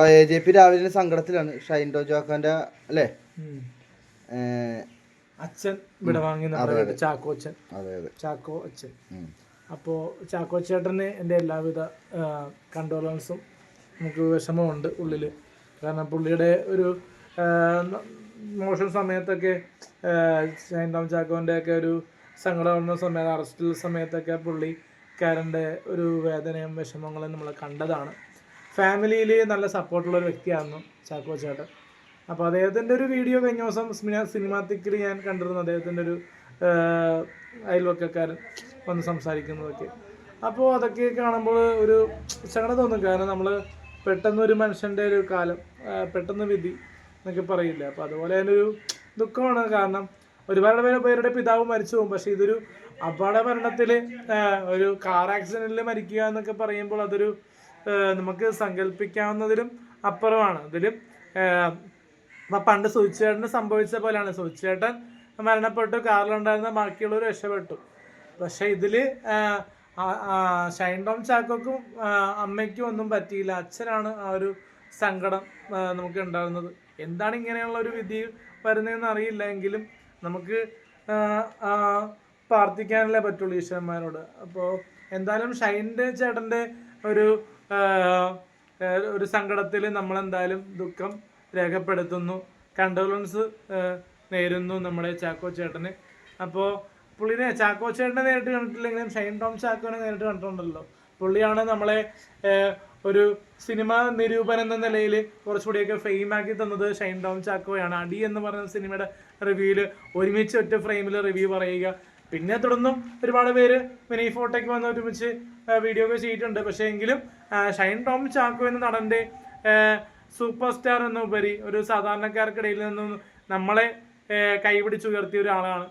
A J P രാവിലെ സങ്കടത്തിലാണ്. ഷൈൻ ടോജോക്കാന്റെ അല്ലേ? അച്ഛൻ ഇവിടെ വാങ്ങി നമ്മുടെ ചാക്കോ അച്ഛൻ. ചാക്കോ അച്ഛൻ. അപ്പോ അപ്പോൾ ചാക്കോ ചേട്ടന് എന്റെ എല്ലാവിധ കണ്ടോളൻസും നമുക്ക് വിഷമമുണ്ട് ഉള്ളിൽ. കാരണം പുള്ളിയുടെ ഒരു മോശം സമയത്തൊക്കെ ഷൈൻ ടോം ചാക്കോന്റെ ഒക്കെ ഒരു സങ്കടം വന്ന സമയത്ത് അറസ്റ്റിൽ സമയത്തൊക്കെ പുള്ളി പുള്ളിക്കാരന്റെ ഒരു വേദനയും വിഷമങ്ങളും നമ്മൾ കണ്ടതാണ്. ഫാമിലിയിൽ നല്ല സപ്പോർട്ടുള്ള ഒരു വ്യക്തിയായിരുന്നു ചാക്കോ ചേട്ടൻ. അപ്പോൾ അദ്ദേഹത്തിന്റെ ഒരു വീഡിയോ കഴിഞ്ഞ ദിവസം സ്മിന സിനിമാത്തിക്കിൽ ഞാൻ കണ്ടിരുന്നു. അദ്ദേഹത്തിന്റെ ഒരു അയൽവക്കക്കാരൻ വന്ന് സംസാരിക്കുന്നതൊക്കെ. അപ്പോൾ അതൊക്കെ കാണുമ്പോൾ ഒരു സങ്കടം തോന്നും. കാരണം നമ്മൾ പെട്ടെന്ന് ഒരു മനുഷ്യന്റെ ഒരു കാലം പെട്ടെന്ന് വിധി എന്നൊക്കെ പറയില്ല? അപ്പോൾ അതുപോലെ തന്നെ ഒരു ദുഃഖമാണ്. കാരണം ഒരുപാട് പേര് പേരുടെ പിതാവ് മരിച്ചു പോകും. പക്ഷേ ഇതൊരു അപകട മരണത്തിൽ ഒരു കാർ ആക്സിഡന്റിൽ മരിക്കുക എന്നൊക്കെ പറയുമ്പോൾ അതൊരു നമുക്ക് സങ്കല്പിക്കാവുന്നതിലും അപ്പുറമാണ്. ഇതിലും പണ്ട് സുചേട്ടന് സംഭവിച്ച പോലെയാണ്. സുചേട്ടൻ മരണപ്പെട്ടു കാറിലുണ്ടായിരുന്ന ബാക്കിയുള്ളവർ രക്ഷപ്പെട്ടു. പക്ഷെ ആ, ഷൈൻ ടോം ചാക്കോക്കും അമ്മയ്ക്കും ഒന്നും പറ്റിയില്ല. അച്ഛനാണ് ആ ഒരു സങ്കടം നമുക്ക് ഉണ്ടാകുന്നത് എന്താണ് ഇങ്ങനെയുള്ള ഒരു വിധി വരുന്നതെന്ന് അറിയില്ല എങ്കിലും നമുക്ക് പ്രാർത്ഥിക്കാനല്ലേ പറ്റുള്ളൂ ഈശ്വരന്മാരോട്. അപ്പോൾ എന്തായാലും ഷൈന്റെ ചേട്ടന്റെ ഒരു ഒരു സങ്കടത്തിൽ നമ്മൾ എന്തായാലും ദുഃഖം രേഖപ്പെടുത്തുന്നു. കണ്ടോളൻസ് നേരുന്നു നമ്മുടെ ചാക്കോ ചേട്ടന്. അപ്പോൾ പുള്ളിനെ ചാക്കോ ചേട്ടനെ നേരിട്ട് കണ്ടിട്ടില്ലെങ്കിലും ഷൈൻ ടോം ചാക്കോനെ നേരിട്ട് കണ്ടിട്ടുണ്ടല്ലോ. പുള്ളിയാണ് നമ്മളെ ഒരു സിനിമ നിരൂപൻ എന്ന നിലയിൽ കുറച്ചുകൂടിയൊക്കെ ഫെയിം ആക്കി തന്നത് ഷൈൻ ടോം ചാക്കോയാണ്. അടി എന്ന് പറയുന്ന സിനിമയുടെ റിവ്യൂവിൽ ഒരുമിച്ച് ഒറ്റ ഫ്രെയിമിൽ റിവ്യൂ പറയുക. പിന്നെ തുടർന്നും ഒരുപാട് പേര് മിനി ഫോട്ടോയ്ക്ക് വന്ന് ഒരുമിച്ച് വീഡിയോ ഒക്കെ ചെയ്തിട്ടുണ്ട്. പക്ഷേ എങ്കിലും ഷൈൻ ടോം ചാക്കോ എന്ന നടന്റെ സൂപ്പർ സ്റ്റാർ എന്നുപരി ഒരു സാധാരണക്കാർക്കിടയിൽ നിന്നും നമ്മളെ കൈപിടിച്ചുയർത്തിയ ഒരാളാണ്.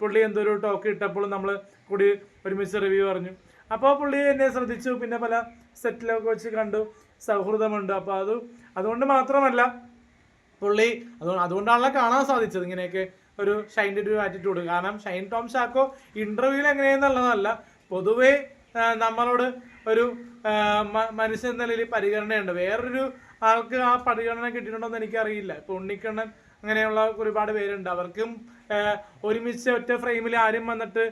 പുള്ളി എന്തൊരു ടോക്ക് ഇട്ടപ്പോൾ നമ്മൾ കൂടി ഒരുമിച്ച് റിവ്യൂ പറഞ്ഞു. അപ്പോൾ പുള്ളി എന്നെ ശ്രദ്ധിച്ചു. പിന്നെ പല സെറ്റിലൊക്കെ വെച്ച് കണ്ടു. സൗഹൃദമുണ്ട്. അപ്പോൾ അത് അതുകൊണ്ട് മാത്രമല്ല പുള്ളി അതുകൊണ്ട് അതുകൊണ്ടാണല്ലോ കാണാൻ സാധിച്ചത്. ഇങ്ങനെയൊക്കെ ഒരു ഷൈന്റെ ഒരു ആറ്റിറ്റ്യൂഡ് കാരണം ഷൈൻ ടോം ചാക്കോ ഇന്റർവ്യൂവിൽ എങ്ങനെയെന്നുള്ളതല്ല പൊതുവേ നമ്മളോട് ഒരു മനുഷ്യൻ എന്ന നിലയിൽ പരിഗണനയുണ്ട്. വേറൊരു ആൾക്ക് ആ പരിഗണന കിട്ടിയിട്ടുണ്ടോ എന്ന് എനിക്കറിയില്ല. ഇപ്പൊ ഉണ്ണിക്കണ്ണൻ അങ്ങനെയുള്ള ഒരുപാട് പേരുണ്ട്. അവർക്കും ഒരുമിച്ച് ഒറ്റ ഫ്രെയിമിൽ ആരും വന്നിട്ട്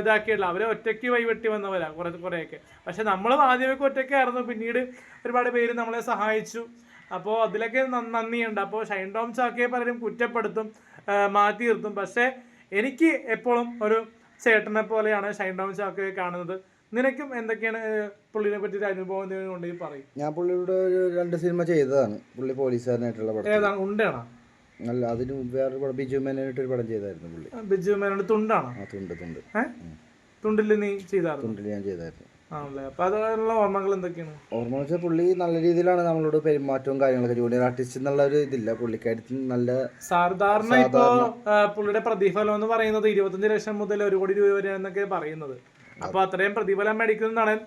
ഇതാക്കിയിട്ടില്ല. അവരെ ഒറ്റയ്ക്ക് വൈവെട്ടി വന്നവരാ കുറെ കുറേയൊക്കെ. പക്ഷെ നമ്മൾ ആദ്യമൊക്കെ ഒറ്റയ്ക്കായിരുന്നു. പിന്നീട് ഒരുപാട് പേര് നമ്മളെ സഹായിച്ചു. അപ്പോൾ അതിലൊക്കെ നന്ദിയുണ്ട്. അപ്പോൾ ഷൈൻ ടോം ചാക്കയെ പലരും കുറ്റപ്പെടുത്തും. മാറ്റി നിർത്തും. പക്ഷേ എനിക്ക് എപ്പോഴും ഒരു ചേട്ടനെ പോലെയാണ് ഷൈൻ ഡൗൺ ചാക്കയെ കാണുന്നത്. നിനക്കും എന്തൊക്കെയാണ് പുള്ളിനെ പറ്റി അനുഭവം എന്തെങ്കിലും ഉണ്ടെങ്കിൽ പറയും. ഞാൻ പുള്ളിയുടെ ഒരു രണ്ട് സിനിമ ചെയ്തതാണ്. പുള്ളി പോലീസുകാരനായിട്ടുള്ള പടം ഏതാണ്? ഉണ്ടാണോ അല്ല അതിന് വേറൊരു പടം. ബിജു മേനോട്ടൊരു പടം ചെയ്തായിരുന്നു പുള്ളി. ബിജു മേനോട് തുണ്ടാണോ? ആ തുണ്ട് തുണ്ട്. തുണ്ടിൽ തുണ്ടിൽ നീ ചെയ്തായിരുന്നു? തുണ്ടിൽ ഞാൻ ചെയ്തായിരുന്നു. ആണല്ലേ? അപ്പൊ അതിനുള്ള ഓർമ്മകൾ എന്തൊക്കെയാണ്? ഓർമ്മ വെച്ചാൽ പുള്ളി നല്ല രീതിയിലാണ് നമ്മളോട് പെരുമാറ്റവും കാര്യങ്ങളൊക്കെ ജൂനിയർ ആർട്ടിസ്റ്റ് എന്നുള്ള ഒരു ഇതില്ല. പുള്ളിക്കാര്യത്തിൽ നല്ല സാധാരണ ഇപ്പോ പുള്ളിയുടെ പ്രതിഫലം എന്ന് പറയുന്നത് ഇരുപത്തഞ്ച് ലക്ഷം മുതൽ ഒരു കോടി രൂപ വരെ എന്നൊക്കെ പറയുന്നത്. അപ്പൊ അത്രയും പ്രതിഫലം മേടിക്കുന്ന നടൻ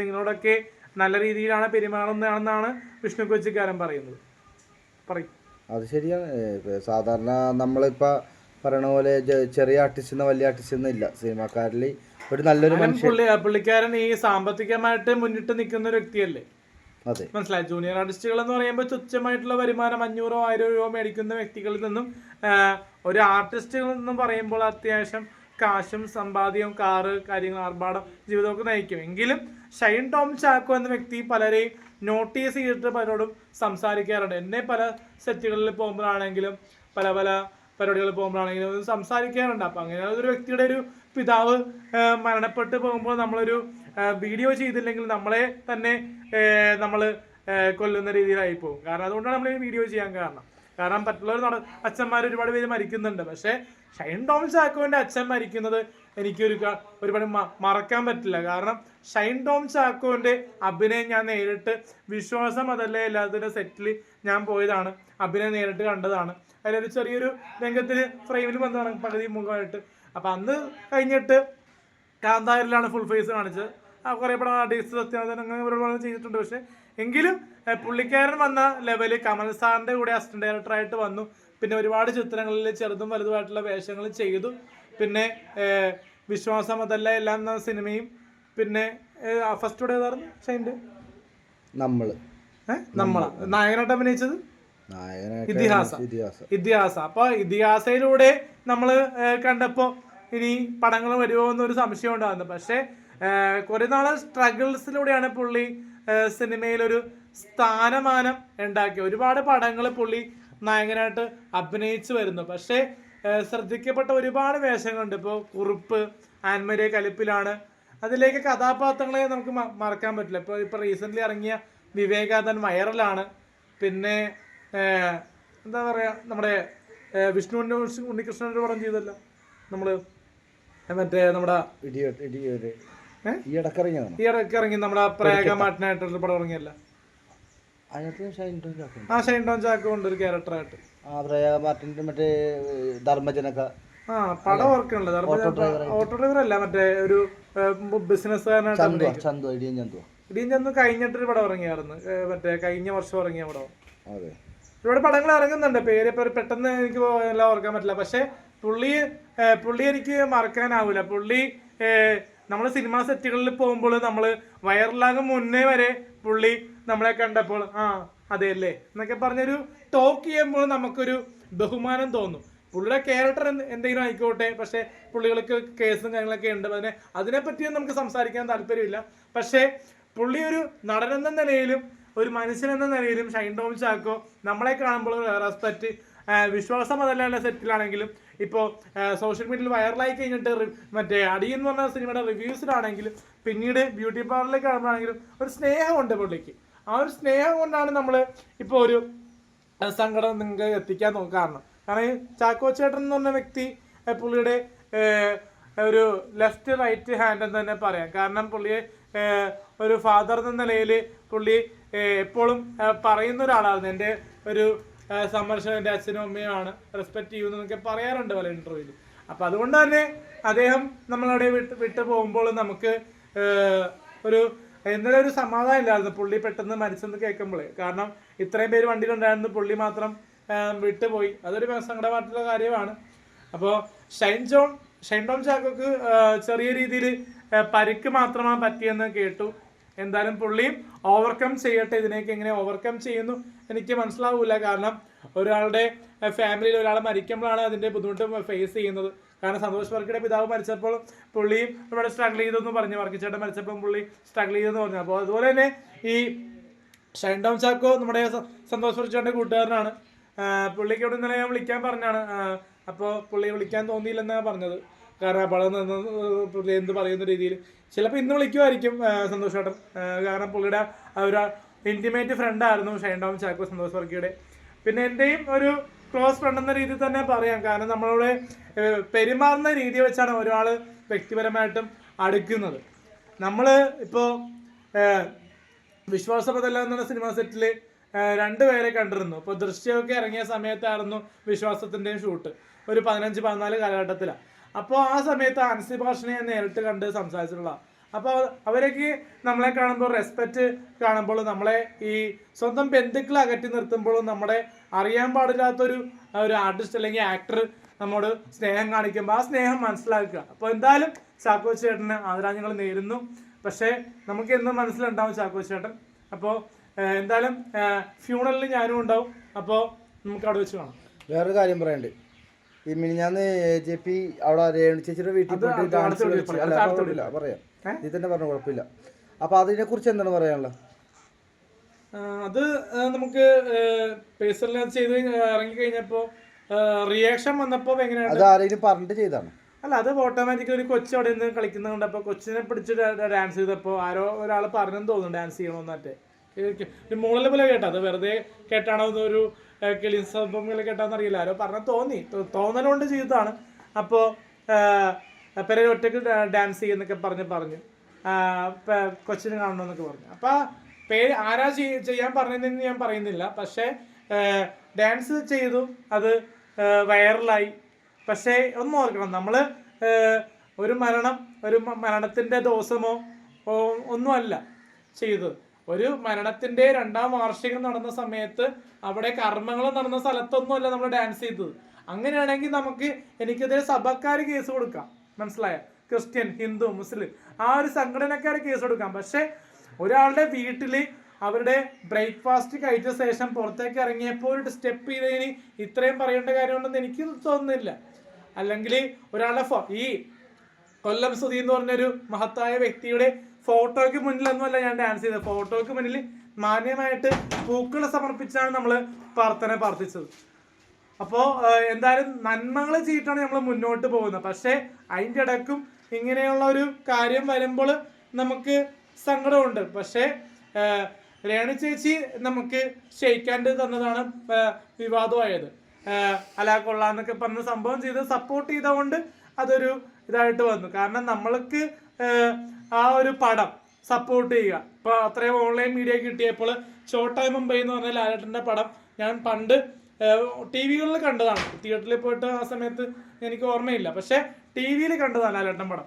നിങ്ങളോടൊക്കെ നല്ല രീതിയിലാണ് പെരുമാറുന്നതാണെന്നാണ് വിഷ്ണു കൊച്ചിക്കാരൻ പറയുന്നത്. പറയും. അത് ശരിയാണ്. സാധാരണ നമ്മളിപ്പോൾ പറയണ പോലെ ചെറിയ ആർട്ടിസ്റ്റ് എന്ന വലിയ ആർട്ടിസ്റ്റ് ഒന്നും ഇല്ല. സിനിമാക്കാരിൽ ഒരു നല്ലൊരു മനുഷ്യൻ. പുള്ളി പുള്ളിക്കാരൻ ഈ സാമ്പത്തികമായിട്ട് മുന്നിട്ട് നിൽക്കുന്ന ഒരു വ്യക്തിയല്ലേ? അതെ. മനസ്സിലായി? ജൂനിയർ ആർട്ടിസ്റ്റുകൾ എന്ന് പറയുമ്പോൾ തുച്ഛമായിട്ടുള്ള വരുമാനം അഞ്ഞൂറോ ആയിരം രൂപ മേടിക്കുന്ന വ്യക്തികളിൽ നിന്നും ഒരു ആർട്ടിസ്റ്റുകൾ നിന്നും പറയുമ്പോൾ അത്യാവശ്യം കാശും സമ്പാദ്യവും കാറ് കാര്യങ്ങൾ ആർഭാടം ജീവിതമൊക്കെ നയിക്കും. എങ്കിലും ഷൈൻ ടോം ചാക്കോ എന്ന വ്യക്തി പലരെയും നോട്ടീസ് ചെയ്തിട്ട് പലരോടും സംസാരിക്കാറുണ്ട്. എന്നെ പല സെറ്റുകളിൽ പോകുമ്പോഴാണെങ്കിലും പല പല പരിപാടികളിൽ പോകുമ്പോഴാണെങ്കിലും സംസാരിക്കാറുണ്ട്. അപ്പം അങ്ങനെ ഒരു വ്യക്തിയുടെ ഒരു പിതാവ് മരണപ്പെട്ട് പോകുമ്പോൾ നമ്മളൊരു വീഡിയോ ചെയ്തില്ലെങ്കിൽ നമ്മളെ തന്നെ നമ്മൾ കൊല്ലുന്ന രീതിയിലായി പോകും. കാരണം അതുകൊണ്ടാണ് നമ്മൾ ഈ വീഡിയോ ചെയ്യാൻ കാരണം. കാരണം മറ്റുള്ളവർ നട അച്ഛന്മാർ ഒരുപാട് പേര് മരിക്കുന്നുണ്ട്. പക്ഷേ ഷൈൻ ടോം ചാക്കോന്റെ അച്ഛൻ മരിക്കുന്നത് എനിക്കൊരു ഒരു ഒരുപാട് മറക്കാൻ പറ്റില്ല. കാരണം ഷൈൻ ടോം ചാക്കോന്റെ അഭിനയം ഞാൻ നേരിട്ട് വിശ്വാസം അതല്ലേ എല്ലാത്തിന്റെ സെറ്റിൽ ഞാൻ പോയതാണ്. അഭിനയം നേരിട്ട് കണ്ടതാണ്. അതിലൊരു ചെറിയൊരു രംഗത്തിൽ ഫ്രെയിമിൽ വന്നതാണ് പകുതി മുഖമായിട്ട്. അപ്പം അന്ന് കഴിഞ്ഞിട്ട് കാന്താരിലാണ് ഫുൾ ഫേസ് കാണിച്ചത്. ആ കുറേ പടം ആർട്ടിസ്റ്റ് സത്യനാഥൻ അങ്ങനെ ഒരുപാട് പടം ചെയ്തിട്ടുണ്ട്. പക്ഷേ എങ്കിലും പുള്ളിക്കാരൻ വന്ന ലെവലിൽ കമൽ സാറിന്റെ കൂടെ അസിസ്റ്റന്റ് ഡയറക്ടറായിട്ട് വന്നു. പിന്നെ ഒരുപാട് ചിത്രങ്ങളിൽ ചെറുതും വലുതുമായിട്ടുള്ള വേഷങ്ങൾ ചെയ്തു. പിന്നെ വിശ്വാസം അതല്ല എല്ലാം എന്ന സിനിമയും. പിന്നെ ഫസ്റ്റ് കൂടെ ഏതായിരുന്നു? ഷൈന്റെ നമ്മൾ നമ്മളാ. നായകനായിട്ട് അഭിനയിച്ചത്? ഇതിഹാസം. ഇതിഹാസം. അപ്പൊ ഇതിഹാസയിലൂടെ നമ്മൾ കണ്ടപ്പോ ഇനി പടങ്ങൾ വരുമോ എന്നൊരു സംശയം ഉണ്ടാകുന്നു. പക്ഷേ കുറെ നാൾ സ്ട്രഗിൾസിലൂടെയാണ് പുള്ളി സിനിമയിൽ സിനിമയിലൊരു സ്ഥാനമാനം ഉണ്ടാക്കി ഒരുപാട് പടങ്ങൾ പുള്ളി നായകനായിട്ട് അഭിനയിച്ചു വരുന്നു. പക്ഷേ ശ്രദ്ധിക്കപ്പെട്ട ഒരുപാട് വേഷങ്ങളുണ്ട്. ഇപ്പോൾ കുറുപ്പ് ആൻമരിയ കലിപ്പിലാണ്. അതിലേക്ക് കഥാപാത്രങ്ങളെ നമുക്ക് മറക്കാൻ പറ്റില്ല. ഇപ്പോൾ ഇപ്പോൾ റീസെന്റ്ലി ഇറങ്ങിയ വിവേകാനന്ദൻ വൈറലാണ് പിന്നെ എന്താ പറയുക നമ്മുടെ വിഷ്ണുവിന്റെ വിഷ്ണു ഉണ്ണി- ഉണ്ണികൃഷ്ണന്റെ പടം ചെയ്തല്ല നമ്മൾ മറ്റേ നമ്മുടെ? ഈ ഇടയ്ക്ക് ഇറങ്ങി നമ്മുടെ പ്രേഗ മാട്ടിനായിട്ടുള്ള പടം ഇറങ്ങിയല്ല. ആ ഷൈൻ ടോൺ ചാക്കോ ഉണ്ട് ഒരു ക്യാരക്ടറായിട്ട്. മാർട്ടിന്റെ മറ്റേ ധർമ്മജനക. ആ പടം ഓർക്കുന്നുണ്ട്. ഓട്ടോ ഡ്രൈവർ അല്ല മറ്റേ ഒരു ബിസിനസ്സുകാരനായിട്ട് ചന്തുവ ചന്തു ഇടിയൻ ചന്തു. കഴിഞ്ഞിട്ടൊരു പടം ഇറങ്ങിയായിരുന്നു. മറ്റേ കഴിഞ്ഞ വർഷം ഇറങ്ങിയ പടം. അതെ. ഒരുപാട് പടങ്ങൾ ഇറങ്ങുന്നുണ്ട്. പേര് പെട്ടെന്ന് എനിക്ക് എല്ലാം ഓർക്കാൻ പറ്റില്ല. പക്ഷെ പുള്ളി പുള്ളി എനിക്ക് മറക്കാനാവില്ല പുള്ളി നമ്മൾ സിനിമാ സെറ്റുകളിൽ പോകുമ്പോൾ നമ്മൾ വൈറലാകും മുന്നേ വരെ പുള്ളി നമ്മളെ കണ്ടപ്പോൾ ആ അതെ അല്ലേ എന്നൊക്കെ പറഞ്ഞൊരു ടോക്ക് ചെയ്യുമ്പോൾ നമുക്കൊരു ബഹുമാനം തോന്നും. പുള്ളിയുടെ ക്യാരക്ടർ എന്തെങ്കിലും ആയിക്കോട്ടെ. പക്ഷേ പുള്ളികൾക്ക് കേസും കാര്യങ്ങളൊക്കെ ഉണ്ട്. അതിനെ അതിനെപ്പറ്റിയും നമുക്ക് സംസാരിക്കാൻ താല്പര്യമില്ല. പക്ഷേ പുള്ളി ഒരു നടനെന്ന നിലയിലും ഒരു മനുഷ്യനെന്ന നിലയിലും ഷൈൻ ടോം ചാക്കോ നമ്മളെ കാണുമ്പോൾ റെസ്പെക്റ്റ് വിശ്വാസം അതല്ലാണ്ട് സെറ്റിലാണെങ്കിലും ഇപ്പോൾ സോഷ്യൽ മീഡിയയിൽ വൈറലായി കഴിഞ്ഞിട്ട് മറ്റേ അടി എന്ന് പറഞ്ഞ സിനിമയുടെ റിവ്യൂസിലാണെങ്കിലും പിന്നീട് ബ്യൂട്ടി പാർലറിലേക്ക് കാണുമ്പോഴാണെങ്കിലും ഒരു സ്നേഹമുണ്ട് പുള്ളിക്ക്. ആ ഒരു സ്നേഹം കൊണ്ടാണ് നമ്മൾ ഇപ്പോൾ ഒരു സങ്കടം നിങ്ങൾക്ക് എത്തിക്കാൻ കാരണം. കാരണം ചാക്കോ ചേട്ടൻ എന്ന് പറഞ്ഞ വ്യക്തി പുള്ളിയുടെ ഒരു ലെഫ്റ്റ് റൈറ്റ് ഹാൻഡ് എന്ന് തന്നെ പറയാം. കാരണം പുള്ളിയെ ഒരു ഫാദർ എന്ന നിലയിൽ പുള്ളി എപ്പോഴും പറയുന്ന ഒരാളായിരുന്നു. എന്റെ ഒരു സംരക്ഷണം എന്റെ അച്ഛനും അമ്മയുമാണ് റെസ്പെക്ട് ചെയ്യുന്നു എന്നൊക്കെ പറയാറുണ്ട് പല ഇന്റർവ്യൂവിൽ അപ്പം അതുകൊണ്ട് തന്നെ അദ്ദേഹം നമ്മളവിടെ വിട്ട് വിട്ടു പോകുമ്പോൾ നമുക്ക് ഒരു എന്നാലും ഒരു സമാധാനം ഇല്ലായിരുന്നു പുള്ളി പെട്ടെന്ന് മരിച്ചെന്ന് കേൾക്കുമ്പോൾ. കാരണം ഇത്രയും പേര് വണ്ടിയിലുണ്ടായിരുന്നു പുള്ളി മാത്രം വിട്ടുപോയി. അതൊരു സങ്കടമായിട്ടുള്ള കാര്യമാണ്. അപ്പോൾ ഷൈൻ ജോൺ ഷൈൻ ടോം ചാക്കോക്ക് ചെറിയ രീതിയിൽ പരിക്ക് മാത്രമാണ് പറ്റിയെന്ന് കേട്ടു. എന്തായാലും പുള്ളിയും ഓവർകം ചെയ്യട്ടെ ഇതിനേക്ക് എങ്ങനെ ഓവർകം ചെയ്യുന്നു എനിക്ക് മനസ്സിലാവില്ല കാരണം ഒരാളുടെ ഫാമിലിയിൽ ഒരാൾ മരിക്കുമ്പോഴാണ് അതിന്റെ ബുദ്ധിമുട്ട് ഫേസ് ചെയ്യുന്നത്. കാരണം സന്തോഷ് വർക്കിയുടെ പിതാവ് മരിച്ചപ്പോൾ പുള്ളിയും ഇവിടെ സ്ട്രഗിൾ ചെയ്തെന്ന് പറഞ്ഞു. വർക്കിച്ചേട്ടൻ മരിച്ചപ്പോൾ പുള്ളി സ്ട്രഗിൾ ചെയ്തെന്ന് പറഞ്ഞു. അപ്പോൾ അതുപോലെ തന്നെ ഈ ഷൈൻ ഡൗൺ ചാക്കോ നമ്മുടെ സന്തോഷ് വർക്കിച്ചേട്ടന്റെ കൂട്ടുകാരനാണ്. പുള്ളിക്ക് ഇവിടെ ഇന്നലെ ഞാൻ വിളിക്കാൻ പറഞ്ഞാണ്. അപ്പോൾ പുള്ളി വിളിക്കാൻ തോന്നിയില്ലെന്നാണ് പറഞ്ഞത്. കാരണം നിന്ന് എന്ത് പറയുന്ന രീതിയിൽ ചിലപ്പോൾ ഇന്ന് വിളിക്കുമായിരിക്കും സന്തോഷ് ചേട്ടൻ കാരണം പുള്ളിയുടെ ഒരു ഇന്റിമേറ്റ് ഫ്രണ്ടായിരുന്നു ഷൈൻ ടോം ചാക്കോ സന്തോഷ് വർക്കിയുടെ പിന്നെ എന്റെയും ഒരു ക്ലോസ് ഫ്രണ്ട് എന്ന രീതിയിൽ തന്നെ പറയാം. കാരണം നമ്മളോട് പെരുമാറുന്ന രീതി വെച്ചാണ് ഒരാൾ വ്യക്തിപരമായിട്ടും അടുക്കുന്നത്. നമ്മൾ ഇപ്പോൾ വിശ്വാസപതല്ല എന്ന സിനിമ സെറ്റിൽ രണ്ടുപേരെ കണ്ടിരുന്നു. ഇപ്പോൾ ദൃശ്യമൊക്കെ ഇറങ്ങിയ സമയത്തായിരുന്നു വിശ്വാസത്തിന്റെയും ഷൂട്ട് ഒരു പതിനഞ്ച് പതിനാല് കാലഘട്ടത്തിലാണ് അപ്പോൾ ആ സമയത്ത് അൻസി ഭാഷനെ ഞാൻ നേരിട്ട് കണ്ട് സംസാരിച്ചിട്ടുള്ള അപ്പോൾ അവരൊക്കെ നമ്മളെ കാണുമ്പോൾ റെസ്പെക്റ്റ് കാണുമ്പോൾ നമ്മളെ ഈ സ്വന്തം ബന്ധുക്കളെ അകറ്റി നിർത്തുമ്പോഴും നമ്മുടെ അറിയാൻ പാടില്ലാത്തൊരു ഒരു ആർട്ടിസ്റ്റ് അല്ലെങ്കിൽ ആക്ടർ നമ്മോട് സ്നേഹം കാണിക്കുമ്പോൾ ആ സ്നേഹം മനസ്സിലാക്കുക. അപ്പോൾ എന്തായാലും ചാക്കോ ചേട്ടന് ആദരാഞ്ജലികൾ നേരുന്നു. പക്ഷേ നമുക്ക് എന്നും മനസ്സിലുണ്ടാവും ചാക്കോ ചേട്ടൻ. അപ്പോൾ എന്തായാലും ഫ്യൂണലിൽ ഞാനും ഉണ്ടാവും. അപ്പോൾ നമുക്ക് അവിടെ വെച്ച് കാണാം. വേറൊരു കാര്യം പറയണ്ട്. ഈ മിനിഞ്ഞാന്ന് ജെ പി അവിടെ രേണു ചേച്ചിയുടെ വീട്ടിൽ പോയിട്ട് ഡാൻസ് കുഴപ്പമില്ല പറയാം? ഇത് തന്നെ പറഞ്ഞു കുഴപ്പമില്ല. അപ്പൊ അതിനെ കുറിച്ച് എന്താണ് പറയാനുള്ളത്? അത് നമുക്ക് പേഴ്സണലി അത് ചെയ്ത് ഇറങ്ങി കഴിഞ്ഞപ്പോ റിയാക്ഷൻ വന്നപ്പോ എങ്ങനെയാണ് അത് ആരെങ്കിലും പറഞ്ഞിട്ട് ചെയ്താണ് അല്ല അത് ഓട്ടോമാറ്റിക്കലി ഒരു കൊച്ചു അവിടെ നിന്ന് കളിക്കുന്നത് കണ്ടപ്പോൾ കൊച്ചിനെ പിടിച്ച് ഡാൻസ് ചെയ്തപ്പോൾ ആരോ ഒരാൾ പറഞ്ഞെന്ന് തോന്നുന്നു ഡാൻസ് ചെയ്യണമെന്നറ്റെ ഒരു മുകളിൽ പോലെ കേട്ടോ? അത് വെറുതെ കേട്ടാണോ ഒരു കിളി സംഭവങ്ങൾ കേട്ടാന്ന് അറിയില്ല. ആരോ പറഞ്ഞ തോന്നി. തോന്നലുകൊണ്ട് ചെയ്തതാണ്. അപ്പോൾ പെര ഒറ്റയ്ക്ക് ഡാൻസ് ചെയ്യുന്നൊക്കെ പറഞ്ഞ് പറഞ്ഞു. കൊച്ചിനെ കാണണമെന്നൊക്കെ പറഞ്ഞു. അപ്പോൾ പേര് ആരാ ചെയ്യ- ചെയ്യാൻ പറഞ്ഞതെന്ന് ഞാൻ പറയുന്നില്ല. പക്ഷേ ഡാൻസ് ചെയ്തു. അത് വൈറലായി. പക്ഷേ ഒന്ന് ഓർക്കണം. നമ്മൾ ഒരു മരണം ഒരു മരണത്തിന്റെ ദിവസമോ ഒന്നുമല്ല ചെയ്തത്. ഒരു മരണത്തിന്റെ രണ്ടാം വാർഷികം നടന്ന സമയത്ത് അവിടെ കർമ്മങ്ങൾ നടന്ന സ്ഥലത്തൊന്നുമല്ല നമ്മൾ ഡാൻസ് ചെയ്തത്. അങ്ങനെയാണെങ്കിൽ നമുക്ക് എനിക്കെതിരെ സഭക്കാർ കേസ് കൊടുക്കാം. മനസ്സിലായ? Christian Hindu Muslim. ആ ഒരു സംഘടനക്കാർ കേസ് കൊടുക്കാം. പക്ഷെ ഒരാളുടെ വീട്ടിൽ അവരുടെ ബ്രേക്ക്ഫാസ്റ്റ് കഴിച്ച ശേഷം പുറത്തേക്ക് ഇറങ്ങിയപ്പോൾ ഒരു സ്റ്റെപ്പ് ചെയ്തതിന് ഇത്രയും പറയേണ്ട കാര്യമുണ്ടെന്ന് എനിക്ക് തോന്നുന്നില്ല. അല്ലെങ്കിൽ ഒരാളുടെ ഈ കൊല്ലം സുധി എന്ന് പറഞ്ഞൊരു മഹത്തായ വ്യക്തിയുടെ ഫോട്ടോയ്ക്ക് മുന്നിലൊന്നുമല്ല ഞാൻ ഡാൻസ് ചെയ്തത്. ഫോട്ടോയ്ക്ക് മുന്നിൽ മാന്യമായിട്ട് പൂക്കൾ സമർപ്പിച്ചാണ് നമ്മൾ പ്രാർത്ഥന പ്രാർത്ഥിച്ചത്. അപ്പോൾ എന്തായാലും നന്മകൾ ചെയ്തിട്ടാണ് നമ്മൾ മുന്നോട്ട് പോകുന്നത്. പക്ഷേ അതിന്റെ ഇടയ്ക്കും ഇങ്ങനെയുള്ള ഒരു കാര്യം വരുമ്പോൾ നമുക്ക് സങ്കടമുണ്ട്. പക്ഷേ രേണു ചേച്ചി നമുക്ക് ക്ഷയിക്കാണ്ട് തന്നതാണ് വിവാദമായത്. അല്ല അലാ കൊള്ളാന്നൊക്കെ പറഞ്ഞ സംഭവം ചെയ്ത് സപ്പോർട്ട് ചെയ്തുകൊണ്ട് അതൊരു ഇതായിട്ട് വന്നു. കാരണം നമ്മൾക്ക് ആ ഒരു പടം സപ്പോർട്ട് ചെയ്യുക. ഇപ്പോൾ അത്രയും ഓൺലൈൻ മീഡിയ കിട്ടിയപ്പോൾ ഷോർട്ട് മുംബൈ എന്ന് പറഞ്ഞ ലാലേട്ടന്റെ പടം ഞാൻ പണ്ട് ടി വികളിൽ കണ്ടതാണ്. തിയേറ്ററിൽ പോയിട്ട് ആ സമയത്ത് എനിക്ക് ഓർമ്മയില്ല. പക്ഷേ ടി വിയിൽ കണ്ടതാണ് ലാലേട്ടൻ പടം.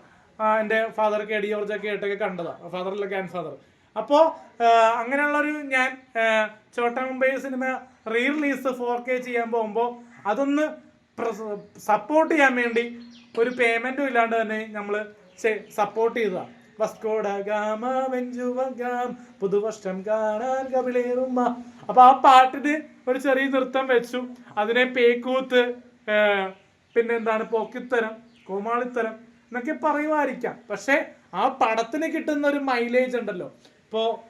എന്റെ ഫാദർ കെ ഡി ജോർജ് ഒക്കെ ആയിട്ടൊക്കെ കണ്ടതാണ് ഫാദറിലെ ഗ്രാൻഡ് ഫാദർ അപ്പോൾ അങ്ങനെയുള്ളൊരു ഞാൻ Chotta Mumbai cinema re release four K ചെയ്യാൻ പോകുമ്പോൾ അതൊന്ന് സപ്പോർട്ട് ചെയ്യാൻ വേണ്ടി ഒരു പേയ്മെന്റും ഇല്ലാണ്ട് തന്നെ നമ്മൾ സപ്പോർട്ട് ചെയ്തതാണ് പുതുവർഷം കാണാൻ കവിളേറുമ്മ അപ്പൊ ആ പാട്ടിന് ഒരു ചെറിയ നൃത്തം വെച്ചു. അതിനെ പേക്കൂത്ത് ഏർ, പിന്നെന്താണ്? പോക്കിത്തരം കോമാളിത്തരം എന്നൊക്കെ പറയുമായിരിക്കാം. പക്ഷെ ആ പടത്തിന് കിട്ടുന്ന ഒരു മൈലേജ് ഉണ്ടല്ലോ. ഇപ്പോ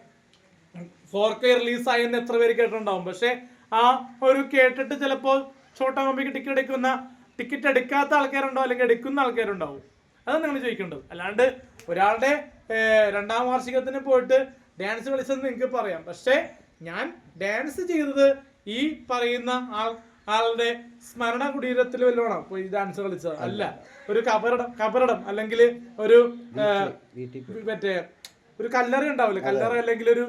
ഫോർ കെ റിലീസായി എന്ന് എത്ര പേര് കേട്ടിട്ടുണ്ടാവും. പക്ഷെ ആ ഒരു കേട്ടിട്ട് ചിലപ്പോൾ ഷോട്ടാകുമ്പോഴേക്ക് ടിക്കറ്റ് എടുക്കുന്ന ടിക്കറ്റ് എടുക്കാത്ത ആൾക്കാരുണ്ടാവും അല്ലെങ്കിൽ എടുക്കുന്ന ആൾക്കാരുണ്ടാവും. അതാണ് നിങ്ങൾ ചോദിക്കേണ്ടത്. അല്ലാണ്ട് ഒരാളുടെ രണ്ടാം വാർഷികത്തിന് പോയിട്ട് ഡാൻസ് കളിച്ചെന്ന് നിങ്ങൾക്ക് പറയാം. പക്ഷേ ഞാൻ ഡാൻസ് ചെയ്തത് ഈ പറയുന്ന ആൾ ആളുടെ സ്മരണ കുടീരത്തിൽ വല്ലതാണോ പോയി ഡാൻസ് കളിച്ചത്. അല്ല. ഒരു കബറടം കബറടം അല്ലെങ്കിൽ ഒരു മറ്റേ ഒരു കല്ലറ ഉണ്ടാവില്ല? കല്ലറ അല്ലെങ്കിൽ ഒരു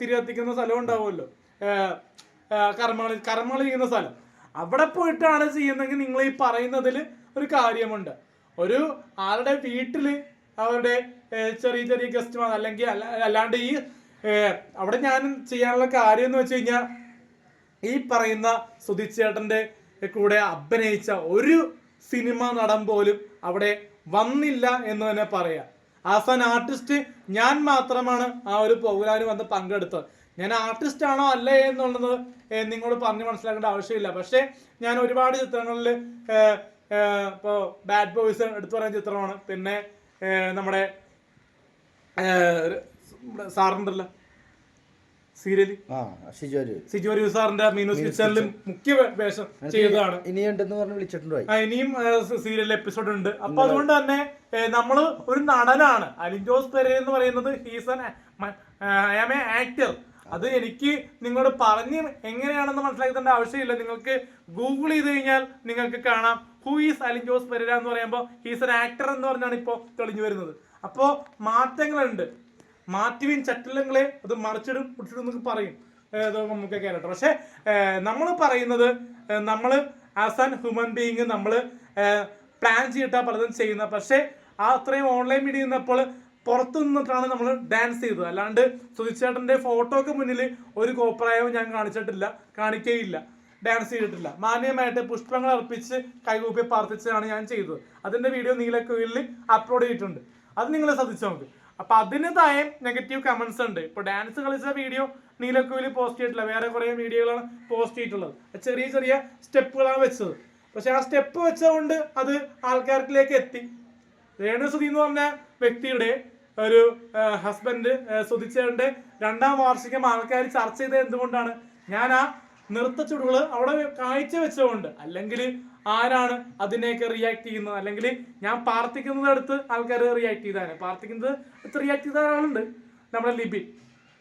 തിരി കത്തിക്കുന്ന സ്ഥലം ഉണ്ടാവുമല്ലോ. കർമ്മങ്ങൾ കർമ്മങ്ങൾ ചെയ്യുന്ന സ്ഥലം. അവിടെ പോയിട്ടാണ് ചെയ്യുന്നതെങ്കിൽ നിങ്ങൾ ഈ പറയുന്നതിൽ ഒരു കാര്യമുണ്ട്. ഒരു ആളുടെ വീട്ടിൽ അവരുടെ ചെറിയ ചെറിയ ഗസ്റ്റ് അല്ലെങ്കിൽ അല്ലാണ്ട് ഈ അവിടെ ഞാൻ ചെയ്യാനുള്ള കാര്യം എന്ന് വെച്ച് കഴിഞ്ഞാൽ ഈ പറയുന്ന സുധിച്ചേട്ടന്റെ കൂടെ അഭിനയിച്ച ഒരു സിനിമ നടൻ പോലും അവിടെ വന്നില്ല എന്ന് തന്നെ പറയാം. ആസ് ആൻ ആർട്ടിസ്റ്റ് ഞാൻ മാത്രമാണ് ആ ഒരു പ്രോഗ്രാമിൽ വന്ന് പങ്കെടുത്തത്. ഞാൻ ആർട്ടിസ്റ്റ് ആണോ അല്ലേ എന്നുള്ളത് നിങ്ങളോട് പറഞ്ഞ് മനസ്സിലാക്കേണ്ട ആവശ്യമില്ല. പക്ഷേ ഞാൻ ഒരുപാട് ചിത്രങ്ങളിൽ ഇപ്പോൾ ബാഡ് ബോയ്സ് എടുത്തു പറയുന്ന ചിത്രമാണ്. പിന്നെ നമ്മുടെ സാറുണ്ടല്ലോ? സീരിയൽ? ആ ഷിജോര് സിജോ സാറിന്റെ മീനൂസ് കിച്ചണിലും മുഖ്യ വേഷം ചെയ്തതാണ്. ഇനിയുണ്ടെന്ന് പറഞ്ഞ് വിളിച്ചിട്ടുണ്ടോ? ഇനിയും സീരിയൽ എപ്പിസോഡ് ഉണ്ട്. അപ്പൊ അതുകൊണ്ട് തന്നെ നമ്മൾ നമ്മൾ ഒരു നടനാണ്. അലിൻ ജോസ് പെരേ എന്ന് പറയുന്നത് he's an I am a actor അത് എനിക്ക് നിങ്ങളോട് പറഞ്ഞ് എങ്ങനെയാണെന്ന് മനസ്സിലാക്കേണ്ട ആവശ്യമില്ല. നിങ്ങൾക്ക് ഗൂഗിൾ ചെയ്ത് കഴിഞ്ഞാൽ നിങ്ങൾക്ക് കാണാം. Who is Alin Jose Pereira എന്ന് പറയുമ്പോൾ ഹീസ് an ആക്ടർ എന്ന് പറഞ്ഞാണ് ഇപ്പോൾ തെളിഞ്ഞു വരുന്നത്. അപ്പോൾ മാറ്റങ്ങളുണ്ട്. മാറ്റുവിൻ ചട്ടിലങ്ങളെ അത് മറിച്ചിടും പിടിച്ചിടും എന്നൊക്കെ പറയും. നമുക്ക് കേരളം പക്ഷേ നമ്മൾ പറയുന്നത് നമ്മൾ ആസ് ആൻ ഹ്യൂമൻ ബീയിങ് നമ്മൾ പ്ലാൻ ചെയ്തിട്ടാണ് പലതും ചെയ്യുന്നത്. പക്ഷേ ആ അത്രയും ഓൺലൈൻ മീഡിയ നിന്നപ്പോൾ പുറത്തു നിന്നിട്ടാണ് നമ്മൾ ഡാൻസ് ചെയ്തത്. അല്ലാണ്ട് സുധിച്ചേട്ടന്റെ ഫോട്ടോക്ക് മുന്നിൽ ഒരു കോപ്രായവും ഞാൻ കാണിച്ചിട്ടില്ല കാണിക്കുകയില്ല ഡാൻസ് ചെയ്തിട്ടില്ല. മാന്യമായിട്ട് പുഷ്പങ്ങൾ അർപ്പിച്ച് കൈകൂപ്പി പ്രാർത്ഥിച്ചതാണ് ഞാൻ ചെയ്തത്. അതിന്റെ വീഡിയോ നീലക്കുയിലിൽ അപ്ലോഡ് ചെയ്തിട്ടുണ്ട്. അത് നിങ്ങൾ ശ്രദ്ധിച്ചു നോക്ക് അപ്പൊ അതിന്റെതായ നെഗറ്റീവ് കമന്റ്സ് ഉണ്ട്. ഇപ്പൊ ഡാൻസ് കളിച്ച വീഡിയോ നീലക്കുയിൽ പോസ്റ്റ് ചെയ്തിട്ടില്ല. വേറെ കുറെ വീഡിയോകളാണ് പോസ്റ്റ് ചെയ്തിട്ടുള്ളത്. ചെറിയ ചെറിയ സ്റ്റെപ്പുകളാണ് വെച്ചത്. പക്ഷെ ആ സ്റ്റെപ്പ് വെച്ചതുകൊണ്ട് അത് ആൾക്കാർക്കിലേക്ക് എത്തി. രേണുസുതി എന്ന് പറഞ്ഞ വ്യക്തിയുടെ ഒരു ഹസ്ബൻഡ് സുധിച്ചേന്റെ രണ്ടാം വാർഷികം ആൾക്കാർ ചർച്ച ചെയ്തത് എന്തുകൊണ്ടാണ്? ഞാൻ ആ നൃത്ത ചുടുകൾ അവിടെ കാഴ്ച വെച്ചതുകൊണ്ട്. അല്ലെങ്കിൽ ആരാണ് അതിനെയൊക്കെ റിയാക്ട് ചെയ്യുന്നത്? അല്ലെങ്കിൽ ഞാൻ പ്രാർത്ഥിക്കുന്നത് അടുത്ത് ആൾക്കാർ റിയാക്ട് ചെയ്താണ് പ്രാർത്ഥിക്കുന്നത് അടുത്ത് റിയാക്ട് ചെയ്ത ആളുണ്ട്. നമ്മുടെ ലിബിൻ.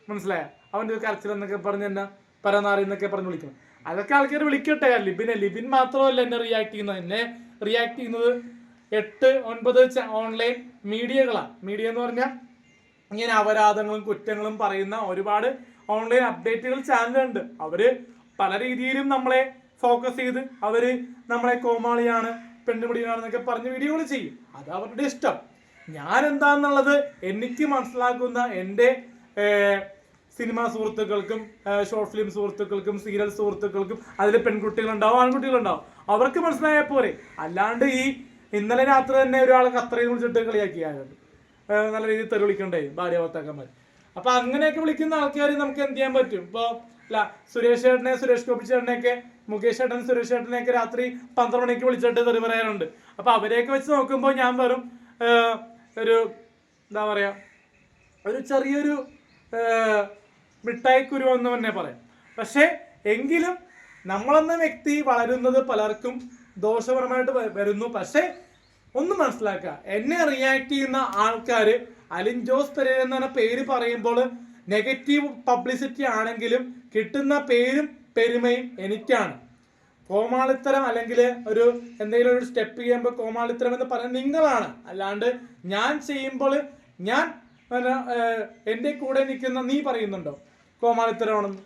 മനസ്സിലായോ? അവന്റെ ഒരു കരച്ചിൽ എന്നൊക്കെ പറഞ്ഞ് എന്നെ പരനാറി എന്നൊക്കെ പറഞ്ഞ് വിളിക്കണം അതൊക്കെ ആൾക്കാർ വിളിക്കട്ടെ. ലിബിനെ ലിബിൻ മാത്രമല്ല എന്നെ റിയാക്ട് ചെയ്യുന്നത്. എന്നെ റിയാക്ട് ചെയ്യുന്നത് എട്ട് ഒൻപത് ഓൺലൈൻ മീഡിയകളാണ് മീഡിയ എന്ന് പറഞ്ഞാൽ ഇങ്ങനെ അപരാധങ്ങളും കുറ്റങ്ങളും പറയുന്ന ഒരുപാട് ഓൺലൈൻ അപ്ഡേറ്റുകൾ ചാനലുണ്ട് അവർ പല രീതിയിലും നമ്മളെ ഫോക്കസ് ചെയ്ത് അവർ നമ്മളെ കോമാളിയാണ് പെണ്ണുപിടിയാണെന്നൊക്കെ പറഞ്ഞ് വീഡിയോകൾ ചെയ്യും. അത് അവരുടെ ഇഷ്ടം. ഞാൻ എന്താന്നുള്ളത് എനിക്ക് മനസ്സിലാക്കുന്ന എന്റെ സിനിമ സുഹൃത്തുക്കൾക്കും ഷോർട്ട് ഫിലിം സുഹൃത്തുക്കൾക്കും സീരിയൽ സുഹൃത്തുക്കൾക്കും അതിൽ പെൺകുട്ടികളുണ്ടാവും ആൺകുട്ടികളുണ്ടാവും അവർക്ക് മനസ്സിലായ പോരെ. അല്ലാണ്ട് ഈ ഇന്നലെ രാത്രി തന്നെ ഒരാൾ ഖത്തറയിൽ വിളിച്ചിട്ട് കളിയാക്കിയായിരുന്നു നല്ല രീതിയിൽ തെറി വിളിക്കണ്ടേ ഭാര്യ ഭർത്താക്കന്മാർ അപ്പൊ അങ്ങനെയൊക്കെ വിളിക്കുന്ന ആൾക്കാർ നമുക്ക് എന്ത് ചെയ്യാൻ പറ്റും? ഇപ്പൊ അല്ല സുരേഷ് ചേട്ടനെ സുരേഷ് ഗോപി ചേട്ടനെയൊക്കെ മുകേഷ് ചേട്ടൻ സുരേഷ് ചേട്ടനെയൊക്കെ രാത്രി പന്ത്രണ്ട് മണിക്ക് വിളിച്ചിട്ട് തെറി പറയാറുണ്ട്. അപ്പൊ അവരെയൊക്കെ വെച്ച് നോക്കുമ്പോൾ ഞാൻ വെറും ഒരു എന്താ പറയാ ഒരു ചെറിയൊരു മിഠായിക്കുരു മിഠായി കുരു എന്ന് തന്നെ പറയാം. പക്ഷേ എങ്കിലും നമ്മളെന്ന വ്യക്തി വളരുന്നത് പലർക്കും ദോഷപരമായിട്ട് വരുന്നു. പക്ഷേ ഒന്ന് മനസ്സിലാക്കുക എന്നെ റിയാക്ട് ചെയ്യുന്ന ആൾക്കാർ അലിൻ ജോസ് പെരേര എന്ന് പേര് പറയുമ്പോൾ നെഗറ്റീവ് പബ്ലിസിറ്റി ആണെങ്കിലും കിട്ടുന്ന പേരും പെരുമയും എനിക്കാണ്. കോമാളിത്തരം അല്ലെങ്കിൽ ഒരു എന്തെങ്കിലും ഒരു സ്റ്റെപ്പ് ചെയ്യുമ്പോൾ കോമാളിത്തരം എന്ന് പറയുന്നത് നിങ്ങളാണ്. അല്ലാണ്ട് ഞാൻ ചെയ്യുമ്പോൾ ഞാൻ എന്റെ കൂടെ നിൽക്കുന്ന നീ പറയുന്നുണ്ടോ? കോമാളിത്തരമാണെന്ന്.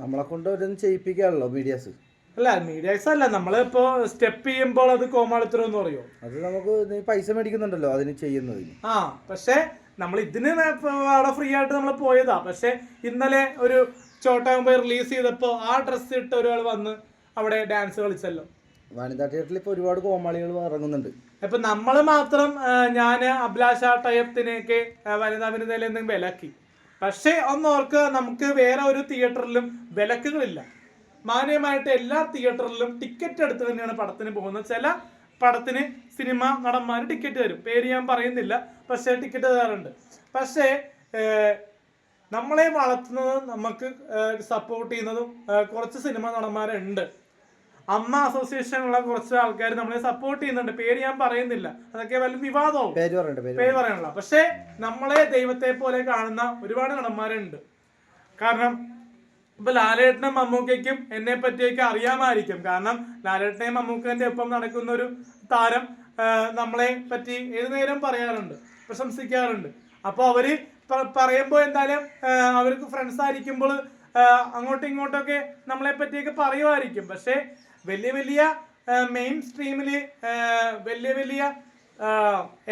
നമ്മളെ കൊണ്ട് ഒരു ചെയ്യിപ്പിക്കാണല്ലോ മീഡിയാസ് അല്ല മീഡിയാസ് അല്ല. നമ്മളിപ്പോ സ്റ്റെപ്പ് ചെയ്യുമ്പോൾ അത് കോമാളിത്തരം എന്ന് അത് നമുക്ക് പൈസ മേടിക്കുന്നുണ്ടല്ലോ അതിന് ചെയ്യുന്നതിന്. ആ പക്ഷേ നമ്മൾ ഇതിന് ഇപ്പൊ അവിടെ ഫ്രീ ആയിട്ട് നമ്മൾ പോയതാ. പക്ഷെ ഇന്നലെ ഒരു ചോട്ടാകുമ്പോ റിലീസ് ചെയ്തപ്പോ ആ ഡ്രസ്സ് ഇട്ട ഒരാൾ വന്ന് അവിടെ ഡാൻസ് കളിച്ചല്ലോ. വനിതാ തിയേറ്ററിൽ ഇപ്പോൾ ഒരുപാട് കോമാളികൾ ഇറങ്ങുന്നുണ്ട്. അപ്പൊ നമ്മൾ മാത്രം ഞാൻ അഭിലാഷ ടയത്തിനെയൊക്കെ വനിതാ വനിതയിൽ എന്തെങ്കിലും വിലക്കി. പക്ഷേ ഒന്ന് ഓർക്കുക നമുക്ക് വേറെ ഒരു തിയേറ്ററിലും വിലക്കുകളില്ല. മാന്യമായിട്ട് എല്ലാ തിയേറ്ററിലും ടിക്കറ്റ് എടുത്ത് തന്നെയാണ് പടത്തിന് പോകുന്നത്. ചില പടത്തിന് സിനിമ നടന്മാർ ടിക്കറ്റ് തരും. പേര് ഞാൻ പറയുന്നില്ല. പക്ഷേ ടിക്കറ്റ് തരാറുണ്ട്. പക്ഷേ നമ്മളെ വളർത്തുന്നതും നമുക്ക് സപ്പോർട്ട് ചെയ്യുന്നതും കുറച്ച് സിനിമ നടന്മാരുണ്ട്. അമ്മ അസോസിയേഷനുള്ള കുറച്ച് ആൾക്കാർ നമ്മളെ സപ്പോർട്ട് ചെയ്യുന്നുണ്ട്. പേര് ഞാൻ പറയുന്നില്ല. അതൊക്കെ വല്ല വിവാദവും പേര് പറയാനുള്ള പക്ഷേ നമ്മളെ ദൈവത്തെ പോലെ കാണുന്ന ഒരുപാട് നടന്മാരുണ്ട്. കാരണം ഇപ്പൊ ലാലേട്ടനും മമ്മൂക്കയ്ക്കും എന്നെ പറ്റിയൊക്കെ അറിയാമായിരിക്കും. കാരണം ലാലേട്ടനെയും മമ്മൂക്കന്റെ ഒപ്പം നടക്കുന്ന ഒരു താരം നമ്മളെ പറ്റി ഏതു നേരം പറയാറുണ്ട് പ്രശംസിക്കാറുണ്ട്. അപ്പോൾ അവർ പറയുമ്പോൾ എന്തായാലും അവർക്ക് ഫ്രണ്ട്സ് ആയിരിക്കുമ്പോൾ അങ്ങോട്ടും ഇങ്ങോട്ടൊക്കെ നമ്മളെ പറ്റിയൊക്കെ പറയുമായിരിക്കും. പക്ഷേ വലിയ വലിയ മെയിൻ സ്ട്രീമിൽ വലിയ വലിയ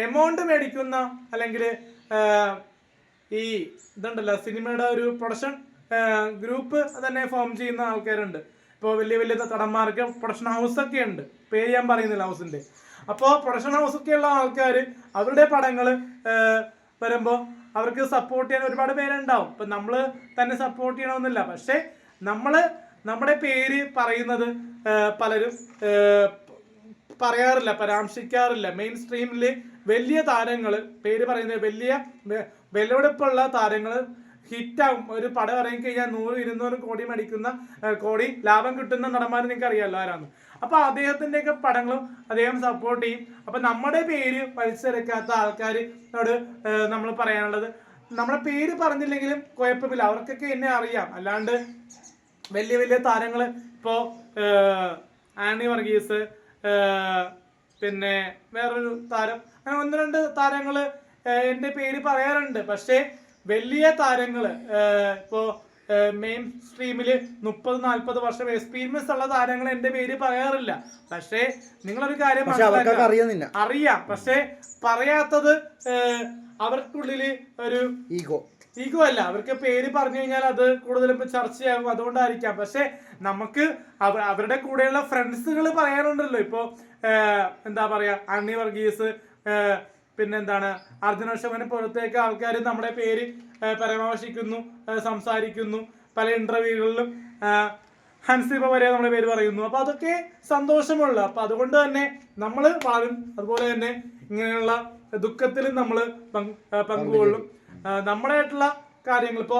എമൗണ്ട് മേടിക്കുന്ന അല്ലെങ്കിൽ ഈ ഇതുണ്ടല്ലോ സിനിമയുടെ ഒരു പ്രൊഡക്ഷൻ ഗ്രൂപ്പ് തന്നെ ഫോം ചെയ്യുന്ന ആൾക്കാരുണ്ട്. ഇപ്പോൾ വലിയ വലിയ കടന്മാർക്ക് പ്രൊഡക്ഷൻ ഹൗസ് ഒക്കെ ഉണ്ട്. പേര് ഞാൻ പറയുന്നില്ല ഹൗസിന്റെ അപ്പോൾ പ്രൊഡക്ഷൻ ഹൗസ് ഒക്കെ ഉള്ള ആൾക്കാർ അവരുടെ പടങ്ങൾ വരുമ്പോൾ അവർക്ക് സപ്പോർട്ട് ചെയ്യാൻ ഒരുപാട് പേരുണ്ടാവും. ഇപ്പം നമ്മൾ തന്നെ സപ്പോർട്ട് ചെയ്യണമെന്നില്ല. പക്ഷേ നമ്മൾ നമ്മുടെ പേര് പറയുന്നത് പലരും പറയാറില്ല പരാമർശിക്കാറില്ല. മെയിൻ സ്ട്രീമിൽ വലിയ താരങ്ങൾ പേര് പറയുന്ന വലിയ വിലവെടുപ്പുള്ള താരങ്ങൾ ഹിറ്റാവും. ഒരു പടം ഇറങ്ങി കഴിഞ്ഞാൽ നൂറ് ഇരുന്നൂറ് കോടി മേടിക്കുന്ന കോടി ലാഭം കിട്ടുന്ന നടന്മാർ നിങ്ങൾക്ക് അറിയാമല്ലോ ആരാന്ന്. അപ്പൊ അദ്ദേഹത്തിന്റെ ഒക്കെ പടങ്ങളും അദ്ദേഹം സപ്പോർട്ട് ചെയ്യും. അപ്പൊ നമ്മുടെ പേര് വലിച്ചെടുക്കാത്ത ആൾക്കാരോട് നമ്മൾ പറയാനുള്ളത് നമ്മുടെ പേര് പറഞ്ഞില്ലെങ്കിലും കുഴപ്പമില്ല. അവർക്കൊക്കെ എന്നെ അറിയാം. അല്ലാണ്ട് വലിയ വലിയ താരങ്ങൾ ഇപ്പോ ആണി വർഗീസ് പിന്നെ വേറൊരു താരം അങ്ങനെ ഒന്ന് രണ്ട് താരങ്ങൾ എന്റെ പേര് പറയാറുണ്ട്. പക്ഷേ വലിയ താരങ്ങൾ ഇപ്പോൾ മെയിൻ സ്ട്രീമിൽ മുപ്പത് നാൽപ്പത് വർഷം എക്സ്പീരിയൻസ് ഉള്ള താരങ്ങൾ എന്റെ പേര് പറയാറില്ല. പക്ഷേ നിങ്ങളൊരു കാര്യം അറിയുന്നില്ല. അറിയാം. പക്ഷേ പറയാത്തത് അവർക്കുള്ളിൽ ഒരു ഈഗോ ഈഗോ അല്ല. അവർക്ക് പേര് പറഞ്ഞു കഴിഞ്ഞാൽ അത് കൂടുതലും ചർച്ചയാകും. അതുകൊണ്ടായിരിക്കാം. പക്ഷെ നമുക്ക് അവ അവരുടെ കൂടെയുള്ള ഫ്രണ്ട്സുകൾ പറയാറുണ്ടല്ലോ. ഇപ്പോ ഏഹ്, എന്താ പറയാ? അണ്ണി വർഗീസ് പിന്നെന്താണ്? അർജുന പുറത്തേക്ക് ആൾക്കാർ നമ്മുടെ പേര് പരാമർശിക്കുന്നു സംസാരിക്കുന്നു. പല ഇന്റർവ്യൂകളിലും ഹൻസിബ വരെ നമ്മുടെ പേര് പറയുന്നു. അപ്പൊ അതൊക്കെ സന്തോഷമുള്ള അപ്പൊ അതുകൊണ്ട് തന്നെ നമ്മൾ വളരും അതുപോലെ തന്നെ ഇങ്ങനെയുള്ള ദുഃഖത്തിലും നമ്മൾ പങ്കുകൊള്ളും. നമ്മുടെയായിട്ടുള്ള കാര്യങ്ങൾ. ഇപ്പോ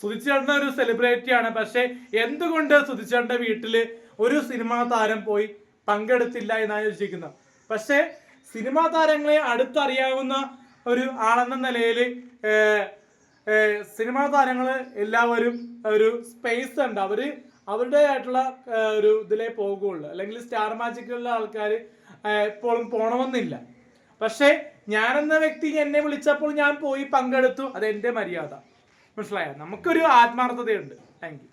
സുധിച്ചേട്ടൻ ഒരു സെലിബ്രിറ്റിയാണ് പക്ഷെ എന്തുകൊണ്ട് സുധിച്ചേട്ടന്റെ വീട്ടിൽ ഒരു സിനിമാ താരം പോയി പങ്കെടുത്തില്ല എന്നാണ് ചോദിച്ചിരിക്കുന്നത് പക്ഷെ സിനിമാ താരങ്ങളെ അടുത്തറിയാവുന്ന ഒരു ആളെന്ന നിലയിൽ സിനിമാ താരങ്ങൾ എല്ലാവരും ഒരു സ്പേസ് ഉണ്ട്. അവർ അവരുടേതായിട്ടുള്ള ഒരു ഇതിലേ പോകുള്ളൂ. അല്ലെങ്കിൽ സ്റ്റാർ മാജിക്കുള്ള ആൾക്കാർ എപ്പോഴും പോണമെന്നില്ല. പക്ഷേ ഞാനെന്ന വ്യക്തി എന്നെ വിളിച്ചപ്പോൾ ഞാൻ പോയി പങ്കെടുത്തു. അത് എന്റെ മര്യാദ. മനസ്സിലായ? നമുക്കൊരു ആത്മാർത്ഥതയുണ്ട്. താങ്ക്